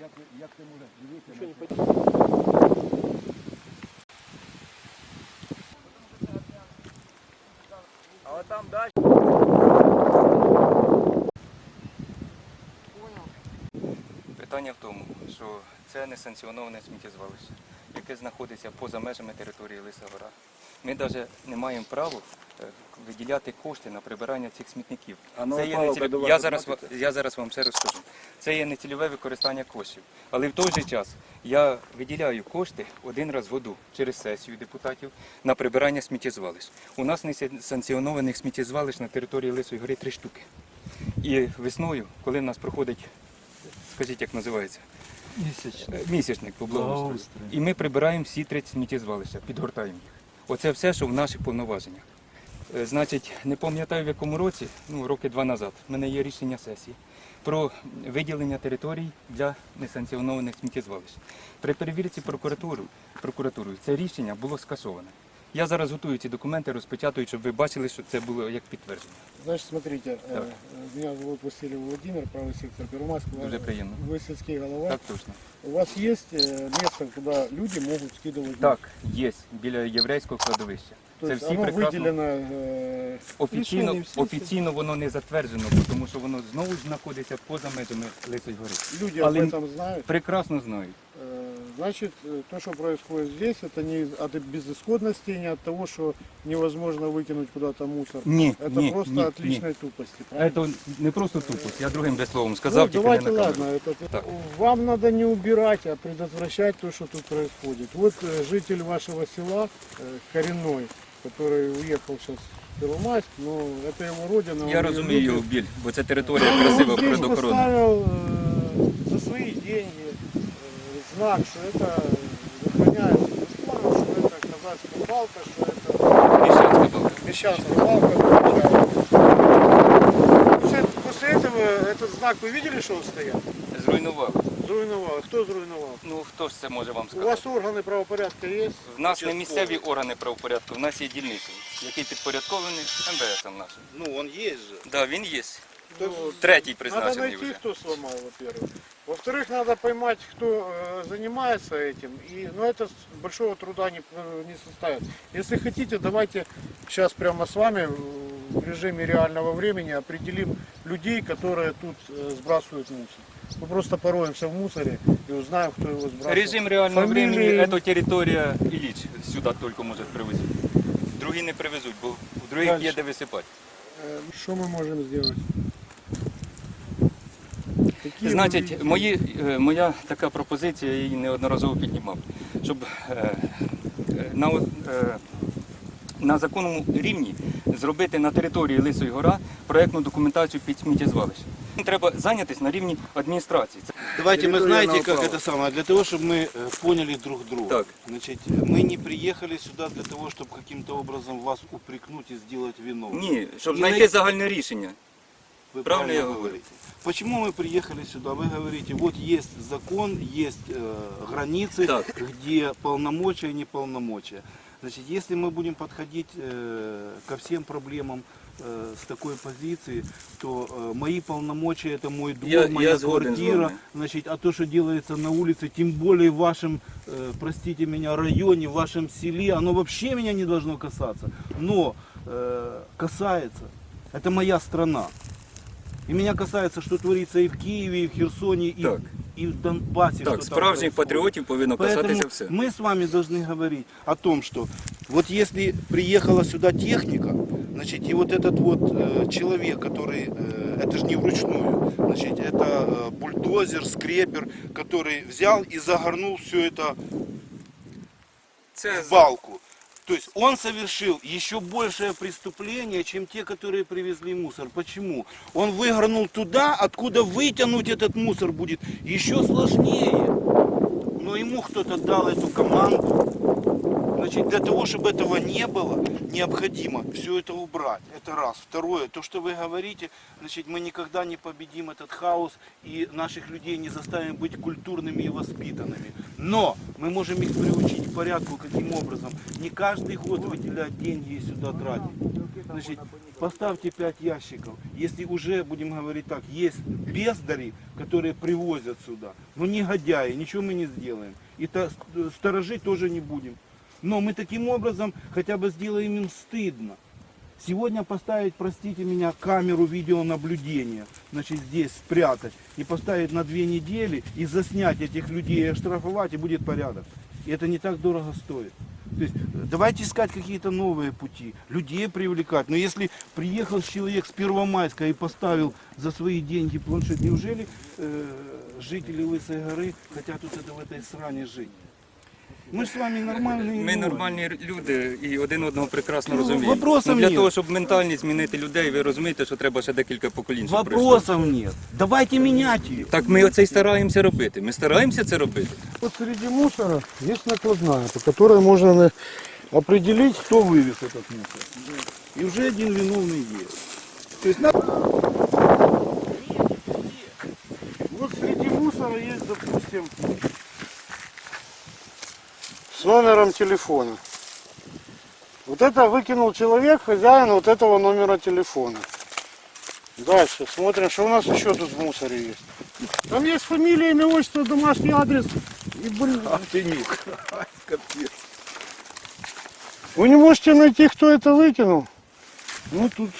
Як, як ти можеш дивитися? А от там далі. Питання в тому, що це несанкціоноване сміттєзвалище, яке знаходиться поза межами території Лиса Гора. Ми навіть не маємо права е, виділяти кошти на прибирання цих смітників. А Це є неціль- я, зараз, я зараз вам ще розкажу. Це є нецільове використання коштів. Але в той же час я виділяю кошти один раз в году через сесію депутатів на прибирання сміттєзвалищ. У нас несанкціонованих сміттєзвалищ на території Лисої гори три штуки. І весною, коли в нас проходить, скажіть, як називається? Е, Місячник по благоустрою. І ми прибираємо всі три сміттєзвалища, підгортаємо їх. Оце все, що в наших повноваженнях. Е, Значить, не пам'ятаю в якому році, ну роки два назад, в мене є рішення сесії про виділення територій для несанкціонованих сміттєзвалищ. При перевірці прокуратури прокуратурою це рішення було скасоване. Я зараз готую ці документи, розпечатую, щоб ви бачили, що це було як підтвердження. Значит, смотрите, э, Так. э, меня зовут Василий Владимир, правый сектор Первомайск. Дуже приємно. Вы сельский голова. Так точно. У вас есть э, место, куда люди могут скидывать? Так, є біля єврейського кладовища. То Це есть всі оно прекрасно. выделено... э, Офіційно, решением сессии. офіційно воно не затверджено, тому що воно знову ж знаходиться поза межами Лисої гори. Люди Але- об этом знают. Прекрасно знають. Э, Значит, э, то, что происходит здесь, это не из- от безысходности, не от того, что невозможно выкинуть куда-то мусор. Ні, Это ні, просто ні, от ні. личной тупости. правильно? Це не просто тупость, я другим би словом сказав, ну, тільки давайте не на ладно, камеру. это, Так. вам надо не убирать, а предотвращать то, что тут происходит. Вот э, житель вашего села, э, коренной, который уехал сейчас в Первомайск, но это его родина. он Я её розумію його любит. біль, бо це територія Он красива, здесь природоохоронна. поставил э, за свои деньги э, знак, что это охраняется законом, что это казахская палка, что это Міщанська балка. Мещанская палка. отвечает. После, после этого этот знак вы видели, что он стоял? Зруйнував. Зруйновал. Кто зруйновал? Ну хто ж це може вам У сказати? вас органы правопорядка есть? В нас не місцеві органи правопорядку, в нас є дільничий, який підпорядкований МВС нашим. Ну, он есть же. Да, він є. Ну, Третій Надо призначений найти, вже. кто сломал, во-первых. Во-вторых, надо поймать, кто э, занимается этим. И, но это с- большого труда не, э, не составит. Если хотите, давайте сейчас прямо с вами э, в режиме реального времени определим людей, которые тут э, сбрасывают мусор. Мы просто пороемся в мусоре и узнаем, кто его сбрасывает. Режим реального Фамилии. времени, это територія Ілліч сюди тільки може привезти. Другі не привезуть, бо в других Дальше. є де висипати. Э, Что мы можем сделать? Какие вы Значить, видите? мої, е, моя така пропозиція, я її неодноразово піднімав, щоб е, е, на, о- е, на законному рівні зробити на території Лисої гора проєктну документацію під сміттєзвалище. Треба зайнятися на рівні адміністрації. Це- Давайте мы Территория знаете, как направо. это самое, для того, чтобы мы э, поняли друг друга. Так. Значит, мы не приехали сюда для того, чтобы каким-то образом вас упрекнуть и сделать виновным. Ні, щоб І знайти най- загальне рішення. Вы Правильно я правильно говорю. говорите. Почему мы приехали сюда? Вы говорите, вот есть закон, есть э, границы, Так. где полномочия и неполномочия. Значит, если мы будем подходить э, ко всем проблемам э, с такой позиции, то э, мои полномочия это мой двор, Я- моя я сгоден с квартира, вами. значит, а то, что делается на улице, тем более в вашем, э, простите меня, районе, в вашем селе, оно вообще меня не должно касаться. Но э, касается. Это моя страна. И меня касается, что творится и в Киеве, и в Херсоне, и, Так. и в Донбассе. Так, что там справжніх происходит. патріотів повинно касатися Поэтому все. мы с вами должны говорить о том, что вот если приехала сюда техника, значит, и вот этот вот э, человек, который, э, это же не вручную, значит, это э, бульдозер, скрепер, который взял и загорнул все это Це в балку. То есть он совершил еще большее преступление, чем те, которые привезли мусор. Почему? Он выгорнул туда, откуда вытянуть этот мусор будет еще сложнее. Но ему кто-то дал эту команду. Значит, для того, чтобы этого не было, необходимо все это убрать. Это раз. Второе, то, что вы говорите, значит, мы никогда не победим этот хаос и наших людей не заставим быть культурными и воспитанными. Но мы можем их приучить к порядку, каким образом. Не каждый год выделять деньги и сюда тратить. Значит, поставьте 5 ящиков. Если уже, будем говорить так, есть бездари, которые привозят сюда, но негодяи, ничего мы не сделаем. И то- сторожить тоже не будем. Но мы таким образом хотя бы сделаем им стыдно. Сегодня поставить, простите меня, камеру видеонаблюдения, значит, здесь спрятать и поставить на две недели и заснять этих людей и оштрафовать, и будет порядок. И это не так дорого стоит. То есть давайте искать какие-то новые пути, людей привлекать. Но если приехал человек с Первомайска и поставил за свои деньги планшет, неужели э, жители Лысой горы хотят тут это в этой сране жить? Мы же с вами нормальные Ми люди. нормальні люди і один одного прекрасно Ну, розуміємо. вопросов Ну, для нет. того, щоб ментальність змінити людей, ви розумієте, що треба ще декілька поколінь. щоб пройшло. Вопросов нет. Давайте менять ее. Так ми оце й стараємося робити. Ми стараємося це робити. Вот среди мусора есть накладная, по которой можно на- определить, Кто вывез этот мусор? И уже один виновный есть. То есть надо... Вот среди мусора есть, допустим, с номером телефона. Вот это выкинул человек, хозяин вот этого номера телефона. Дальше смотрим, что у нас еще тут в мусоре есть. Там есть фамилия, имя, отчество, домашний адрес. И, блин, ты ник. Капец. Вы не можете найти, кто это выкинул? Ну тут.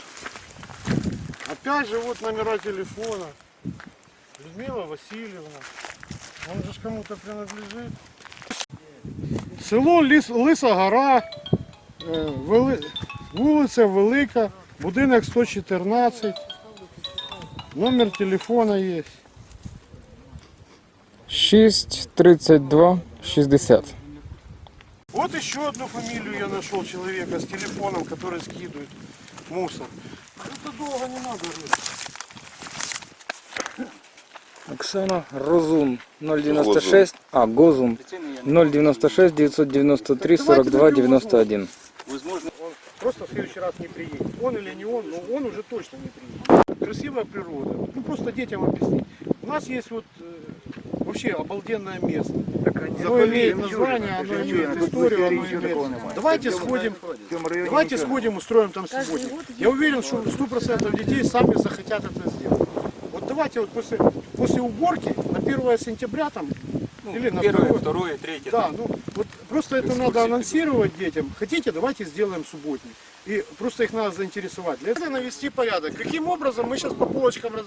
Опять же вот номера телефона. Людмила Васильевна. Он же кому-то принадлежит. Село Ліс, Лиса Гора, е, Вели... вулиця Велика, будинок 114. Номер телефона є. 6, 32, 60. Вот еще одну фамилию я нашел человека с телефоном, который скидывает мусор. Это долго не надо. Оксана Розун 096, а, Гозун 096 993 42 91. Возможно, Он просто в следующий раз не приедет. Он или не он, но он уже точно не приедет. Красивая природа. Ну просто детям объяснить. У нас есть вот э, вообще обалденное место. Оно имеет название, оно имеет историю, оно имеет... Давайте сходим, давайте сходим, устроим там субботник. Я уверен, что 100% детей сами захотят это сделать Вот давайте вот после, после уборки на 1 сентября там, ну, или на перше, 2 второе, третє. да, там. ну вот просто это надо анонсировать детям. Хотите, давайте сделаем субботник. И просто их надо заинтересовать. Для этого навести порядок. Каким образом мы сейчас по полочкам раз...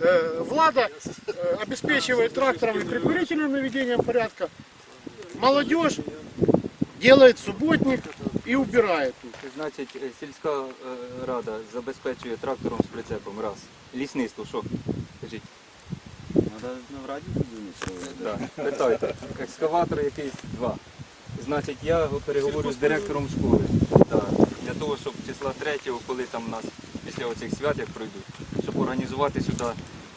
э, Влада э, обеспечивает трактором и предварительным наведением порядка. Молодежь делает субботник и убирает тут. Значить, е, сільська е, рада забезпечує трактором з прицепом. Раз. Лісництво, що? Радіо подзвонити. Да. Питайте. Екскаватор якийсь два. Значить, я переговорю з директором школи. Да. Для того, щоб числа 3, коли там у нас після оцих свят як пройдуть, щоб організувати сюди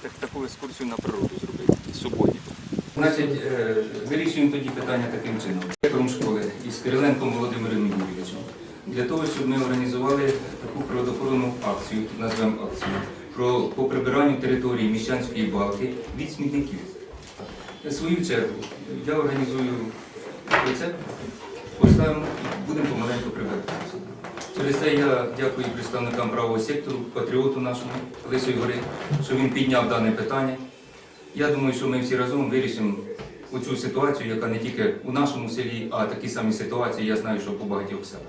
так- таку екскурсію на природу зробити з суботником. Значить, е, вирішуємо тоді питання таким чином. Директором школи із Кириленком Володимиром Юрійовичем. Для того, щоб ми організували таку природоохоронну акцію, назвемо акцію, про, по прибиранню території Міщанської балки від смітників. В свою чергу я організую рецепт, поставимо, будемо помаленьку прибирати. Через це я дякую представникам правого сектору, патріоту нашому Лисої Гори, що він підняв дане питання. Я думаю, що ми всі разом вирішимо оцю ситуацію, яка не тільки у нашому селі, а такі самі ситуації я знаю, що по багатьох селах.